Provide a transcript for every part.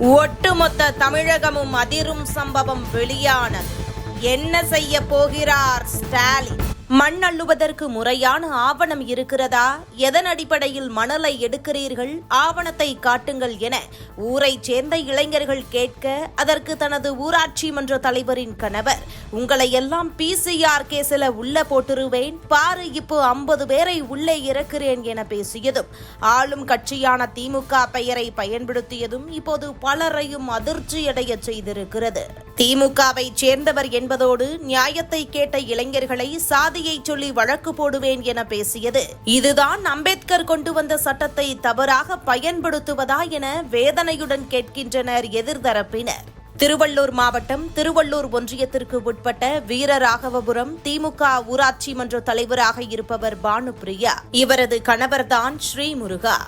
ஒட்டுமொத்த தமிழகமும் அதிரும் சம்பவம் வெளியானது. என்ன செய்ய போகிறார் ஸ்டாலின்? மண் அள்ளுவதற்கு முறையான ஆவணம் இருக்கிறதா? எதன் அடிப்படையில் மணலை எடுக்கிறீர்கள்? ஆவணத்தை காட்டுங்கள் என ஊரைச் சேர்ந்த இளைஞர்கள் கேட்க அதற்கு தனது ஊராட்சி மன்ற தலைவரின் கணவர் உங்களை எல்லாம் பிசிஆர் கேஸில் உள்ள போட்டுருவேன். பாரு இப்போ ஐம்பது பேரை உள்ளே இறக்கிறேன் என பேசியதும் ஆளும் கட்சியான திமுக பெயரை பயன்படுத்தியதும் இப்போது பலரையும் அதிர்ச்சியடைய செய்திருக்கிறது. திமுகவை சேர்ந்தவர் என்பதோடு நியாயத்தை கேட்ட இளைஞர்களை சாதியை சொல்லி வழக்கு போடுவேன் என பேசியது. இதுதான் அம்பேத்கர் கொண்டு வந்த சட்டத்தை தவறாக பயன்படுத்துவதா என வேதனையுடன் கேட்கின்றனர் எதிர்தரப்பினர். திருவள்ளூர் மாவட்டம் திருவள்ளூர் ஒன்றியத்திற்கு உட்பட்ட வீரராகவபுரம் திமுக ஊராட்சி மன்ற தலைவராக இருப்பவர் பானுப்பிரியா. இவரது கணவர்தான் ஸ்ரீமுருகா.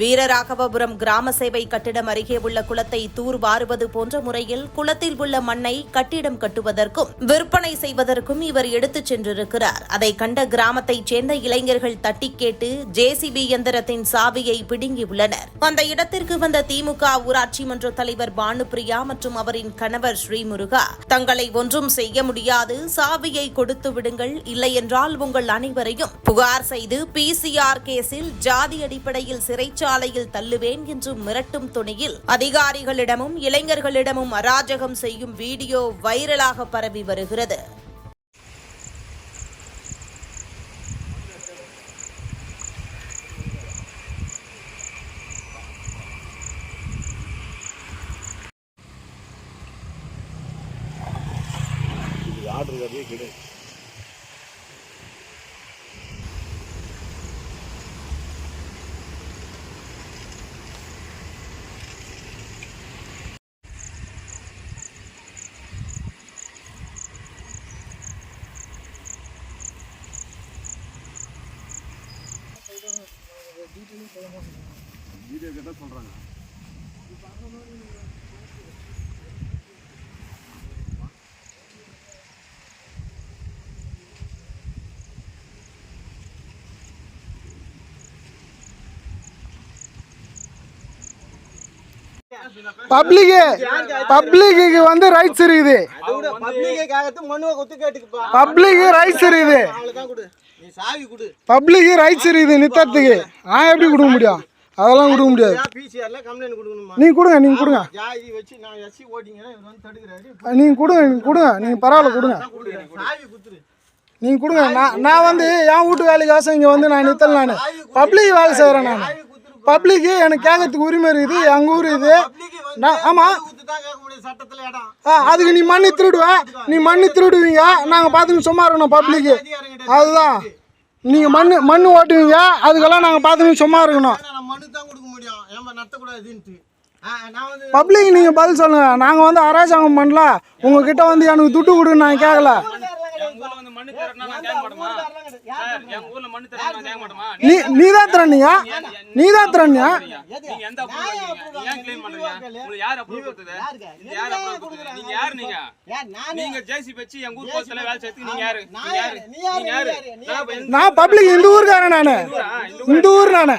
வீரராகவபுரம் கிராம சேவை கட்டிடம் அருகே உள்ள குளத்தை தூர் வாருவது போன்ற முறையில் குளத்தில் உள்ள மண்ணை கட்டிடம் கட்டுவதற்கும் விற்பனை செய்வதற்கும் இவர் எடுத்துச் சென்றிருக்கிறார். அதை கண்ட கிராமத்தைச் சேர்ந்த இளைஞர்கள் தட்டி கேட்டு ஜேசிபி இயந்திரத்தின் சாவியை பிடுங்கியுள்ளனர் அந்த இடத்திற்கு வந்த திமுக ஊராட்சி மன்ற தலைவர் பானுபிரியா மற்றும் அவரின் கணவர் ஸ்ரீமுருகா தங்களை ஒன்றும் செய்ய முடியாது. சாவியை கொடுத்து விடுங்கள். இல்லையென்றால் உங்கள் அனைவரையும் புகார் செய்து பிசிஆர் கேஸில் ஜாதி அடிப்படையில் சிறைச்சாலையில் தள்ளுவேன் என்று மிரட்டும் துணியில் அதிகாரிகளிடமும் இளைஞர்களிடமும் அராஜகம் செய்யும் வீடியோ வைரலாக பரவி வருகிறது. ஆர்டர் கிடையாது. வீடியோ கேட்டால் சொல்கிறாங்க பப்ளிக்கு பப்ளிக்கு வந்து ரைட்ஸ் இருக்குது. பப்ளிக்கு ரைட்ஸ் இருக்குது. அவ்வளவுதான் கொடு. நீ சாவி கொடு பப்ளிக்கு ரைட்ஸ் இருக்குது நித்தத்துக்கு நான் எப்படி கொடுக்க முடியும்? அதெல்லாம் கொடுக்க முடியாது. பிசிஆர்ல கம்ப்ளைண்ட் கொடுக்கணுமா? நீங்க கொடுங்க நீங்க கொடுங்க. ஜாதி வச்சு நான் எஸ்சி ஓட்டிங்கன்னா இவர் வந்து தடுக்கிறாரு. நீங்க கொடுங்க நீங்க கொடுங்க. நீங்க பரவாயில்ல கொடுங்க. கொடு. சாவி குத்துரு நீங்க கொடுங்க. நான் நான் வந்து என் வீட்டு வேலைக்காசம் இங்க வந்து நான் நித்தல் நான். பப்ளிக் வேலை செய்கிறேன் நான். பப்ளிக்கு எனக்கு கேட்கறதுக்கு உரிமை இருக்குது எங்க ஊர் இது. நான் ஆமா. அதுக்கு நீ மண்ணு திருடுவ. நீ மண்ணு திருடுவீங்க. நாங்கள் பார்த்துன்னு சும்மா இருக்கணும் பப்ளிக்கு அதுதான். நீங்கள் மண்ணு மண்ணு ஓட்டுவீங்க. அதுக்கெல்லாம் நாங்கள் பார்த்துன்னு சும்மா இருக்கணும். பப்ளிக் நீங்கள் பதில் சொல்லுங்க. நாங்கள் வந்து அரசாங்கம் பண்ணல. உங்ககிட்ட வந்து எனக்கு துட்டு கொடுன்னு நான் கேட்கல மண்ணு தரனா நான் கேட்க மாட்டோமா சார், எங்க ஊர்ல மண்ணு தரனா நான் கேட்க மாட்டோமா நீ நீ தான் திறனியா நீ தான் திறனியா நீங்க எந்த அப்ரூவல் நீங்க ஏன் க்ளைம் பண்றீங்க உங்களுக்கு யார் அப்ரூவல் கொடுத்தது? இது யார் அப்ரூவல் கொடுத்தது நீங்க யார் நீங்க? ஏன் நானே நீங்க ஜேசி வச்சு எங்க ஊர் போஸ்ட்ல வேலை செய்யறதுக்கு நீங்க யாரு? நீங்க யாரு? நீ? நீங்க யாரு? நீ யாரு? நீ நான் பப்ளிக் இந்த ஊருக்காரன் நான்? இந்த ஊர்? நான்?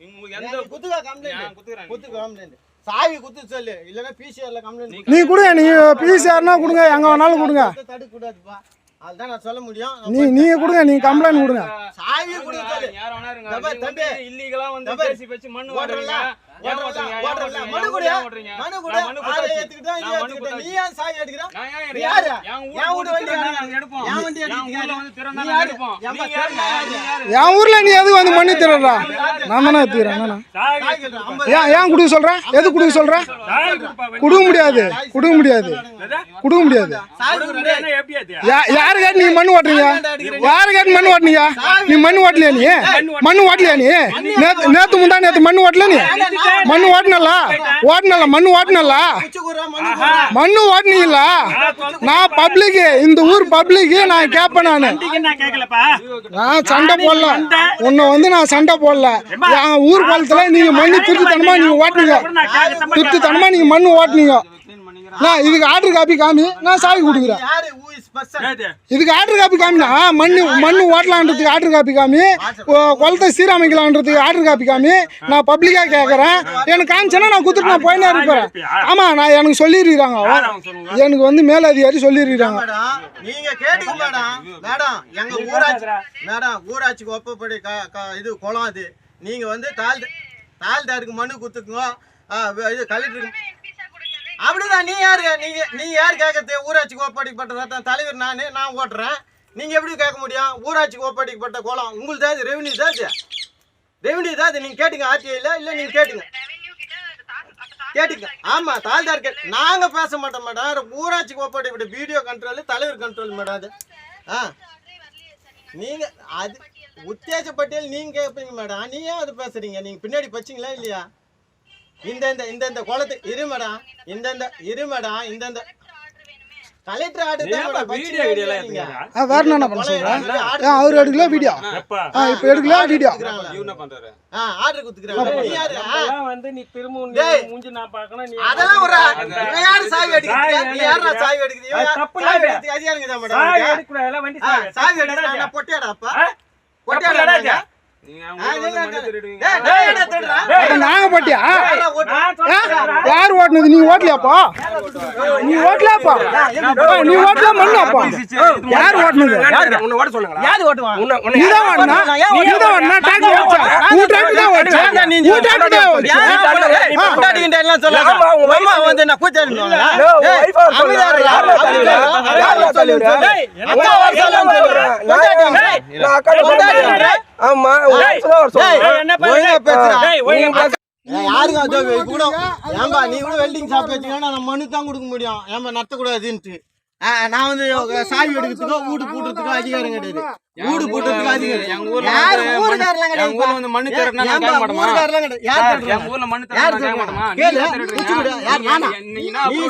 உங்களுக்கு எந்த குத்துக்கா நான் கம்ப்ளைண்ட் குத்துக்கிறேன். குத்துக்கு கம்ப்ளைண்ட் சாவி குத்து சொல்லு. இல்லைன்னா பிசிஆர்ல கம்ப்ளைண்ட் நீ கொடுங்க நீங்கள் பிசிஆர்னா கொடுங்க எங்கே வேணாலும் கொடுங்க. தடுக்க கூடாதுப்பா. அதுதான் நான் சொல்ல முடியும். நீ நீங்கள் கொடுங்க நீங்கள் கம்ப்ளைண்ட் கொடுங்க. சாவி சொல்லு யார் வேணா இருங்க. தம்பி, நீங்க தம்பி. வந்து இல்லீகலா வந்து தம்பி. ஜேசி வச்சு மண்ணு ஓட்டுறீங்க மனு கூட? மனு கூட. கொடுத்தாச்சு. ஏத்துக்கிட்டா நீ கொடுத்தாச்சு. ஏன் சாவி எடுக்கிறா? நான் ஏன் நீ யாரு? யாரு? என் வண்டி எடுப்போம். வண்டி திறனா நீ? எடுப்போம். என் ஊரில் நீ எதுக்கு வந்து மண்ணு திருடுறா நான் தானே எடுத்துக்கிறேன். ஏன் ஏன் கொடுக்க சொல்கிறேன் எது கொடுக்க வெளிய. கொடுக்க முடியாது. கொடுக்க முடியாது. கொடுக்க முடியாது. யாரு கேட்டு நீ மண்ணு ஓட்டுறீங்க? யாரு கேட்டு மண்ணு ஓட்டுனீங்க நீ மண்ணு ஓட்டலையா நீ மண்ணு ஓட்டலையா நீ? நேத்து நேத்து முந்தா நேத்து மண்ணு ஓட்டல நீ? மண்ணு ஓட்டுனல ஓட்டுனல மண்ணு ஓட்டுனல மண்ணு ஓட்டுனீங்களா நான் பப்ளிக் இந்த ஊர் பப்ளிக் நான் கேட்பேன் நான். நான் சண்டை போடல. உன்னை வந்து நான் சண்டை போடல. என் ஊர் குளத்துல நீங்க மண்ணு திருட்டுத்தனமா நீங்க ஓட்டுனீங்க. திருட்டுத்தனமா நீங்க மண்ணு ஓட்டுனீங்க. நான் இதுக்கு ஆர்டர் காப்பி காமி நான் சாவி கொடுக்குறேன். இதுக்கு ஆர்டர் காப்பி காமினா மண்ணு மண்ணு ஓட்டலான்றதுக்கு ஆர்டர் காப்பி காமி. குளத்தை சீரமைக்கலான்றதுக்கு ஆர்டர் காப்பி காமி. நான் பப்ளிக்காக கேட்குறேன் எனக்கு காமிச்சேன்னா நான் கொடுத்துட்டு நான் போயினே இருப்பேன். ஆமாம் நான் எனக்கு சொல்லியிருக்கிறாங்க எனக்கு வந்து மேலதிகாரி சொல்லியிருக்கிறாங்க மேடம். நீங்க கேட்டுங்க மேடம். மேடம் எங்க ஊராட்சி மேடம் ஊராட்சிக்கு ஒப்பப்படி க- க- இது குளம் அது. நீங்க வந்து தால் தால்தாருக்கு மனு வ- இது கலெக்டருக்கு அப்படிதான் நீ யாரு? நீங்க நீ யார் கேட்கறது ஊராட்சிக்கு ஒப்படைக்கப்பட்ட சட்டம் தலைவர் நானு நான் ஓட்டுறேன். நீங்க எப்படி கேட்க முடியும்? ஊராட்சிக்கு ஒப்படைக்கப்பட்ட குளம் உங்களுக்கு தான் ரெவன்யூ தான் ரெவன்யூ தான் நீங்க கேட்டுங்க ஆர்டிஐல இல்ல நீங்க கேட்டுங்க. கேட்டுங்க. ஆமா தால்தார் கேட்டு நாங்க பேச மாட்டோம் மேடம் ஊராட்சிக்கு ஒப்படைக்கப்பட்ட வீடியோ கண்ட்ரோல் தலைவர் கண்ட்ரோல் மேடம் அது. ஆ. நீங்க அது உத்தேச பட்டியல் நீங்க கேட்பீங்க மேடம் நீயும் ஏன் அது பேசுறீங்க? நீங்க பின்னாடி பச்சீங்களா இல்லையா? இந்த இந்த இந்த இந்த குளத்து இரு மேடம் இந்த இந்த இரு மேடம் இந்த இந்த கலெக்டர் ஆர்டர் தான் வீடியோ வீடியோ எல்லாம் நீங்க? ஆ வேற என்ன பண்ண சொல்கிறேன் குளம் எடுத்து ஆ அவர் எடுக்கல வீடியோ. எப்பா ஆ இப்போ எடுக்கல வீடியோ. என்ன பண்றாரு? ஆ ஆர்டர் நீ யாரு? வந்து நீ திரும்ப. மூஞ்சி நான் பார்க்கணும் நீ அதெல்லாம் ஒரு இவன் யாரு சாவி அடிக்கிறீங்க சாவி நீ யாரா சாவி அடிக்கிறீங்க? தப்பு இல்ல. தான் மேடம் சாவி? எடுக்கக்கூடாது, எல்லாம் வண்டி சாவி. சாவி அடிக்கிறா. நான் பொட்டியாடா அப்பா? பொட்டியாடா. நாங்க? போட்டியா? யாரா ஓட்டுனது? நீ ஓட்டலையாப்பா? நீ ஓட்டலாப்பா நீ ஓட்டல மண்ணாப்பா? யார் ஓட்டுனது? உன்னை ஓட சொல்லுங்களா? யாரு உன்னை நீ தான் ஓட்டுனா? நீ தான் டாக்டர் ஓட்டுச்சா உன் டாக்டர் தான் ஓட்டுச்சா உன் டாக்டர் தான் பொண்டாட்டி கிட்ட எல்லாம். ஆமா, wife- அம்மா வந்து என்ன உன் ஏய், சொல்லுங்க. யார். யார்? டேய், அக்கா சொல்லுங்க. பொண்டாட்டி. ஆமா. என்ன அது கூட ஏன்பா நீ கூட வெல்டிங் ஷாப் வச்சீங்கன்னா நான் மனு தான் கொடுக்க முடியும். ஏன்பா நடத்தக்கூடாதுன்ட்டு நான் வந்து சாவி எடுக்கிறதுக்கோ வீடு பூட்டுறதுக்கோ அதிகாரம் கிடையாது வீடு பூட்டுறதுக்கு அதிகாரம் எங்க ஊர்ல யாரு வந்து ஊருக்காரலாம் மண்- எங்க ஊர்ல வந்து மண்ணு நான் கேட்க மாட்டோமா? ஊருக்காரலாம் கிடையாது யார் திருடுறாங்க? எங்க ஊர்ல மண்ணு திருடுனா கேட்க? மாட்டோமா? கேளு. யார் நானா? நீ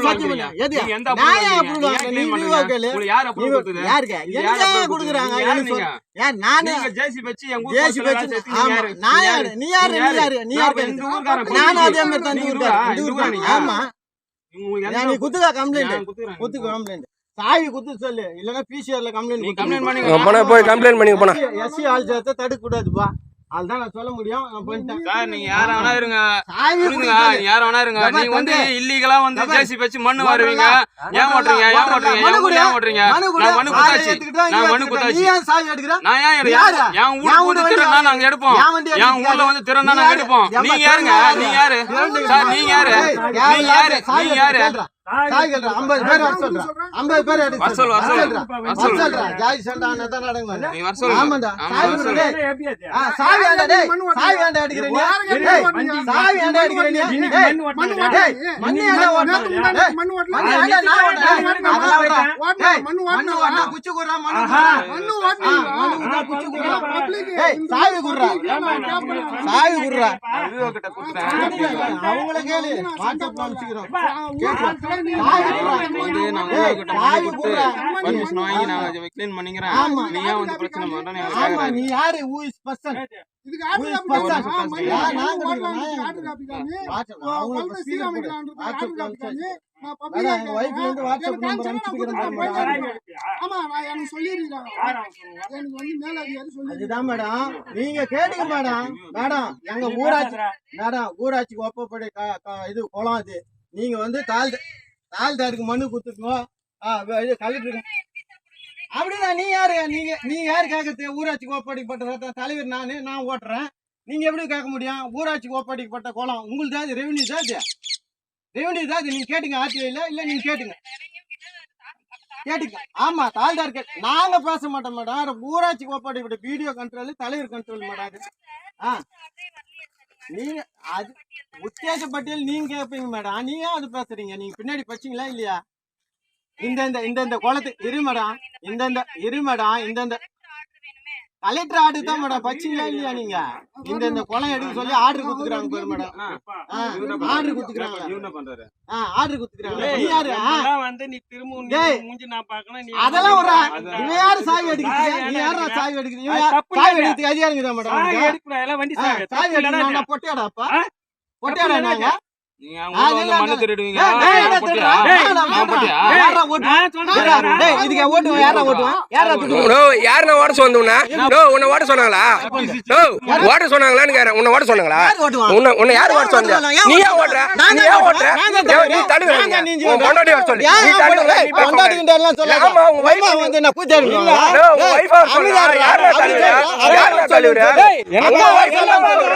சத்தியம். எது? நான் ஏன் நீ? கேளு. உங்களுக்கு யார் கொடுத்தது? யாருக்கு? கொடுக்குறாங்க? யாரு நானு நீங்க வச்சு எங்க ஜேசி வச்சு சேர்த்து நீங்க ஆமா யாரு? நான் யாரு நீ யாரு நீ யாரு? நீ யாரு இந்த ஊர்க்காரன். அதே மாதிரி தான் ஊர்க்காரன் ஆமா நீ குத்துக்கா கம்ப்ளைண்ட். குத்துக்கு கம்ப்ளைண்ட் சாவி குத்து சொல்லு. இல்லனா பிசிஆர்ல நீ கம்ப்ளைண்ட் complaint பண்ணி போனா போய் கம்ப்ளைண்ட் பண்ணி போனா எஸ்சி ஆள் சேர்த்து தடுக்க கூடாதுப்பா அதுதான் நான் சொல்ல முடியும். நான் பண்ணிட்டேன் சார் நீங்க யார வேணா இருங்க. சாவி இருங்க குடுக்காது. யார வேணா இருங்க. தம்பா, நீங்க வந்து. இல்லீகலா வந்து. ஜேசி வச்சு மண்ணு. வாருவீங்க. ஏன் ஓட்டுறீங்க? ஏன் ஓட்டுறா. ஓட்டுறீங்க? மனு ஏன் கொடு. ஏன் ஓட்டுறீங்க? மனு கொடு. நான் கொடுத்தாச்சு ஏத்துக்கிட்டா, நான் ஏத்துக்கிட்டா. கொடுத்தாச்சு நீ ஏன் சாவி எடுக்கிற? நான் ஏன் எடு- யாரு? என் என் வந்து திறனா நாங்க எடுப்போம். என் ஊர்ல. வந்து திறனா நாங்க? எடுப்போம். நீங்க யாருங்க? நீங்க யாரு? சார் நீங்க யாரு? நீங்க யாரு? நீங்க யாரு? கேள்றா. 50 பேர் வர சொல்றா. 50 பேர் வர சொல்லு, வர வர சொல்லு. சொல்றா. வர வர சொல்லு. சொல்றா. ஜாதி சண்டை ஆனா தான் ஆமாண்டா. ஆமா, சாவி. சொல்லு. டேய். சாவி? மண்ணு ஓட்டுறீங்க. சாவி ஏன்டா அடிக்கிற நீ? யாருக்கு டேய், மண்ணு மண்ணு ஓட்டல மண்ணு நான் குச்சி குச்சி சாவி. சாவி கொடுத்தேன் அவங்கள கேளு வாட்ஸ்அப்ல அனுப்பிச்சுக்கிறோம் வந்து நான் பர்மிஷன் வாங்கி நான் பண்ணிக்கிறேன். ஆமா. நீ ஏன் வந்து பிரச்சனை கேக்குறாரு நீ யாரு? மேலதிகாரி சொல்லி அதுதான் மேடம். நீங்க கேட்டுங்க மேடம். மேடம் எங்க ஊராட்சி மேடம் ஊராட்சிக்கு ஒப்பப்படி இது குளம் அது. நீங்க வந்து தால் தால்தாருக்கு மனு கொடுத்துருக்கோம் இது கலெக்டருக்கு அப்படிதான் நீ யாரு? நீங்க நீ யாரு கேட்கறது ஊராட்சி ஒப்படைக்கப்பட்ட தலைவர் நானு நான் ஓட்டுறேன். நீங்க எப்படி கேட்க முடியும்? ஊராட்சிக்கு ஒப்படைக்கப்பட்ட குளம் உங்களுக்கு தான் ரெவன்யூ தான் ரெவன்யூ தான் இது நீங்க கேட்டுங்க ஆர்டிஐல இல்ல நீங்க கேட்டுங்க கேட்டுங்க ஆமா தால்தார் கேட்டு நாங்க பேச மாட்டோம் மேடம். ஊராட்சி ஒப்படைக்கப்பட்ட வீடியோ கண்ட்ரோல் தலைவர் கண்ட்ரோல் மேடம் ஆ. நீங்க அது உத்தேச பட்டியல் நீங்க கேட்பீங்க மேடம். நீங்க அது பேசுறீங்க? நீங்க பின்னாடி பச்சீங்களா இல்லையா? இந்த இந்த இந்த இந்த குளத்து இரு மேடம். இந்த இந்த இரு மேடம். இந்த இந்த கலெக்டர் ஆர்டர் தான் மேடம். பச்சீங்களா இல்லையா நீங்க? இந்த இந்த குளம் எடுக்க சொல்லி ஆர்டர் கொடுத்துக்கிறாங்க பாரு மேடம். ஆர்டர் கொடுத்துக்கிறாங்க. ஆ ஆர்டர் கொடுத்துக்கிறாங்க. நீ யாரு? வந்து நீ திரும்ப. மூஞ்சி நான் பார்க்கணும் நீ அதெல்லாம் ஒரு. இவன் யாரு சாவி எடுக்கிறது நீ யாரா சாவி தப்பு சாவி. எடுக்கிறதுக்கு அதிகாரம் மேடம் சாவி? எடுக்கக்கூடாது, எல்லாம் வண்டி சாவி. சாவி எடுக்கணும் இது. பொட்டியாடா நாங்க வந்து ஓட நோ உன்னை ஓட சொன்னாங்களா? ஓட சொன்னாங்களான்னு கேக்குறேன். உன்னை ஓட சொன்னாங்களா? ஓட்டுவான்? உன்னை உன்னை யார் ஓட சொன்னா நீ ஏன் ஓடுற நான் நீ ஏன் ஓட்டுறேன். ஓடுற நீ தள்ளி உன் பொண்டாட்டி வர சொல்லு. நீ தள்ளி நீ கொண்டாடிக்கிட்ட எல்லாம். ஆமா, வந்து உன் யார் இருடா. நான் தள்ளி அமைதியா விடுறேன்? இருடா. யார் தள்ளி